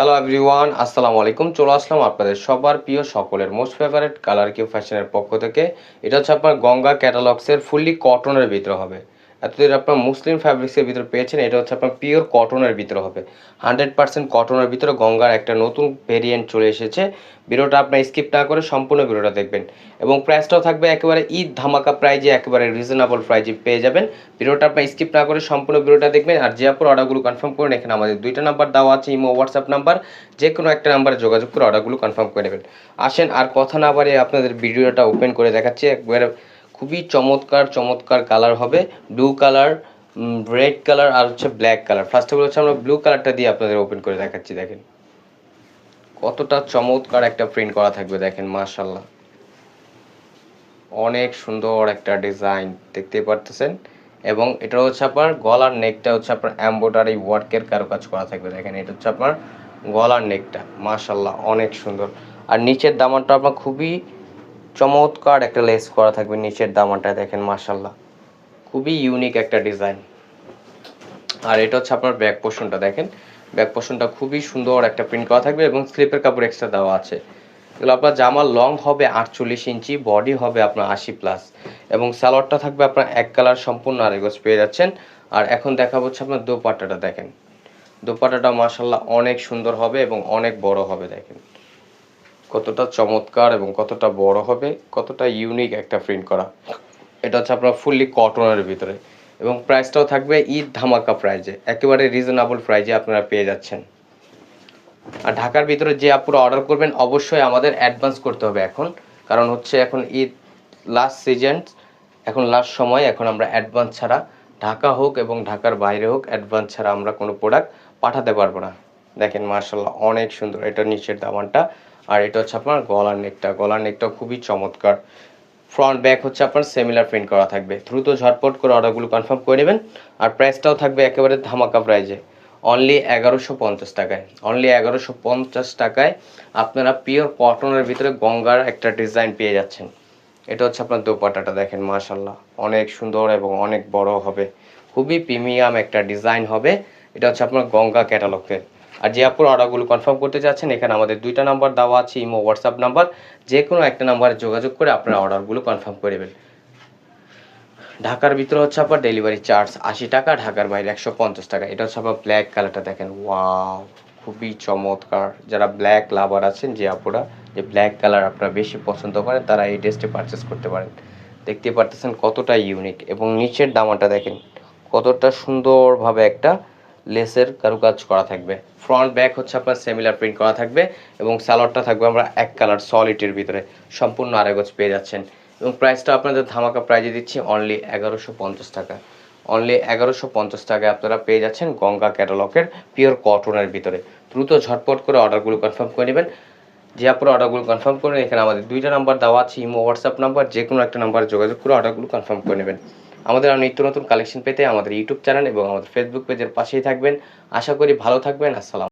Hello everyone আসসালামু আলাইকুম চলে আসলাম আপনাদের সবার প্রিয় সকলের মোস্ট ফেভারেট কালার কিউ ফ্যাশনের পক্ষ থেকে। এটা হচ্ছে আপনার গঙ্গা ক্যাটালগসের ফুললি কটনের ভিতরে হবে। এতদিন আপনার মুসলিম ফ্যাব্রিক্সের ভিতরে পেয়েছেন, এটা হচ্ছে আপনার পিওর কটনের ভিতরে হবে। হান্ড্রেড পার্সেন্ট কটনের ভিতরে গঙ্গার একটা নতুন ভেরিয়েন্ট চলে এসেছে। ভিডিওটা আপনার স্কিপ না করে সম্পূর্ণ ভিডিওটা দেখবেন। এবং প্রাইসটাও থাকবে একেবারে ঈদ ধামাকা প্রাইজে একেবারে রিজনেবল প্রাইজে পেয়ে যাবেন। ভিডিওটা আপনার স্কিপ না করে সম্পূর্ণ ভিডিওটা দেখবেন। আর যে আপনার অর্ডারগুলো কনফার্ম করেন, এখানে আমাদের দুইটা নাম্বার দেওয়া আছে, ইমো হোয়াটসঅ্যাপ নাম্বার যে কোনো একটা নাম্বারে যোগাযোগ করে অর্ডারগুলো কনফার্ম করে নেবেন। আসেন, আর কথা না বাড়িয়ে আপনাদের ভিডিওটা ওপেন করে দেখাচ্ছি। একবারে খুবই চমৎকার চমৎকার কালার হবে। ব্লু কালার রেড কালার আর হচ্ছে black colour first of all হচ্ছে আমরা ব্লু কালারটা দিয়ে আপনাদের ওপেন করে দেখাচ্ছি, দেখেন। কতটা চমৎকার একটা প্রিন্ট করা থাকবে, দেখেন মাশাল্লাহ অনেক সুন্দর একটা ডিজাইন দেখতে পারতেছেন? এবং এটা হচ্ছে আপনার গলার নেকটা হচ্ছে আপনার এম্ব্রয়ডারি ওয়ার্কের কারুকাজ করা থাকবে, দেখেন, এটা হচ্ছে আপনার গলার নেকটা মাশাল্লাহ অনেক সুন্দর। আর নিচের দামানটা আপনার খুবই চমৎকার একটা লেস করা থাকবে নিচের দামানটা দেখেন মাশাল্লাহ খুবই ইউনিক একটা ডিজাইন আর এটা হচ্ছে আপনার ব্যাক পোর্শনটা দেখেন। ব্যাক পোর্শনটা খুবই সুন্দর একটা প্রিন্ট করা থাকবে এবং স্লিপের কাপড় এক্সট্রা দেওয়া আছে। এগুলো আপনার জামার লং হবে আটচল্লিশ ইঞ্চি বডি হবে আপনার আশি প্লাস এবং স্যালোয়ারটা থাকবে আপনার এক কালার সম্পূর্ণ আরেগজ পেয়ে যাচ্ছেন। আর এখন দেখা হচ্ছে আপনার দোপাট্টাটা, দেখেন। দোপাট্টাটা মাসাল্লাহ অনেক সুন্দর হবে এবং অনেক বড় হবে, দেখেন। কতটা চমৎকার এবং কতটা বড় হবে, কতটা ইউনিক একটা প্রিন্ট করা। এটা হচ্ছে আপনার ফুললি কটনের ভিতরে। এবং প্রাইসটাও থাকবে ঈদ ধামাকা প্রাইজে একেবারে রিজনেবল প্রাইজে আপনারা পেয়ে যাচ্ছেন। আর ঢাকার ভিতরে যে আপুরা অর্ডার করবেন, অবশ্যই আমাদের অ্যাডভান্স করতে হবে এখন। কারণ হচ্ছে এখন ঈদ লাস্ট সিজন এখন লাস্ট সময়, এখন আমরা অ্যাডভান্স ছাড়া ঢাকা হোক এবং ঢাকার বাইরে হোক অ্যাডভান্স ছাড়া আমরা কোনো প্রোডাক্ট পাঠাতে পারব না। দেখেন মার্শাল্লাহ অনেক সুন্দর। এটা নিচের দামানটা। আর এটা হচ্ছে আপনার গলার নেকটা। গলার নেকটা খুবই চমৎকার। ফ্রন্ট ব্যাক হচ্ছে আপনার সেমিলার প্রিন্ট করা থাকবে। দ্রুত ঝটপট করে অর্ডারগুলো কনফার্ম করে নেবেন। আর প্রাইসটাও থাকবে একেবারে ধামাকা প্রাইজে অনলি এগারোশো পঞ্চাশ টাকায়। অনলি এগারোশো পঞ্চাশ টাকায় আপনারা পিওর কটনের ভিতরে গঙ্গার একটা ডিজাইন পেয়ে যাচ্ছেন। এটা হচ্ছে আপনার দোপাট্টাটা দেখেন মাশাল্লাহ অনেক সুন্দর এবং অনেক বড় হবে। খুবই প্রিমিয়াম একটা ডিজাইন হবে। এটা হচ্ছে আপনার গঙ্গা ক্যাটালগের আর যে আপুর অর্ডারগুলো কনফার্ম করতে চাচ্ছেন, এখানে আমাদের দুইটা নাম্বার দেওয়া আছে, ইমো হোয়াটসঅ্যাপ নাম্বার যে কোনো একটা নাম্বারে যোগাযোগ করে আপনারা অর্ডারগুলো কনফার্ম করে দেবেন ঢাকার ভিতরে হচ্ছে আপনার ডেলিভারি চার্জ আশি টাকা, ঢাকার বাইরে একশো পঞ্চাশ টাকা। এটা হচ্ছে আপনার ব্ল্যাক কালারটা দেখেন। ওয়াও খুবই চমৎকার। যারা ব্ল্যাক লাভার আছেন, যে আপুরা, যে ব্ল্যাক কালার আপনারা বেশি পছন্দ করেন, তারা এই ড্রেসটি পারচেস করতে পারেন। দেখতে পারতেছেন কতটা ইউনিক এবং নিচের দামাটা দেখেন, কতটা সুন্দরভাবে একটা লেসের কারুকাজ করা থাকবে। ফ্রন্ট ব্যাক হচ্ছে আপনার সেমিলার প্রিন্ট করা থাকবে এবং সালোয়ারটা থাকবে আমরা এক কালার সলিটের ভিতরে। সম্পূর্ণ আরেগজ পেয়ে যাচ্ছেন। এবং প্রাইসটা আপনাদের ধামাকা প্রাইজে দিচ্ছি অনলি এগারোশো পঞ্চাশ টাকা। অনলি এগারোশো পঞ্চাশ টাকায় আপনারা পেয়ে যাচ্ছেন গঙ্গা ক্যাটালগের পিওর কটনের ভিতরে। দ্রুত ঝটপট করে অর্ডারগুলো কনফার্ম করে নেবেন। যে আপনারা অর্ডারগুলো কনফার্ম করেন, এখানে আমাদের দুইটা নাম্বার দেওয়া আছে, ইমো হোয়াটসঅ্যাপ নাম্বার যে কোনো একটা নাম্বারে যোগাযোগ করে অর্ডারগুলো কনফার্ম করে নেবেন। আমাদের আর নিত্য নতুন কালেকশন পেতে আমাদের ইউটিউব চ্যানেল এবং আমাদের ফেসবুক পেজের পাশেই থাকবেন। আশা করি ভালো থাকবেন। আসসালাম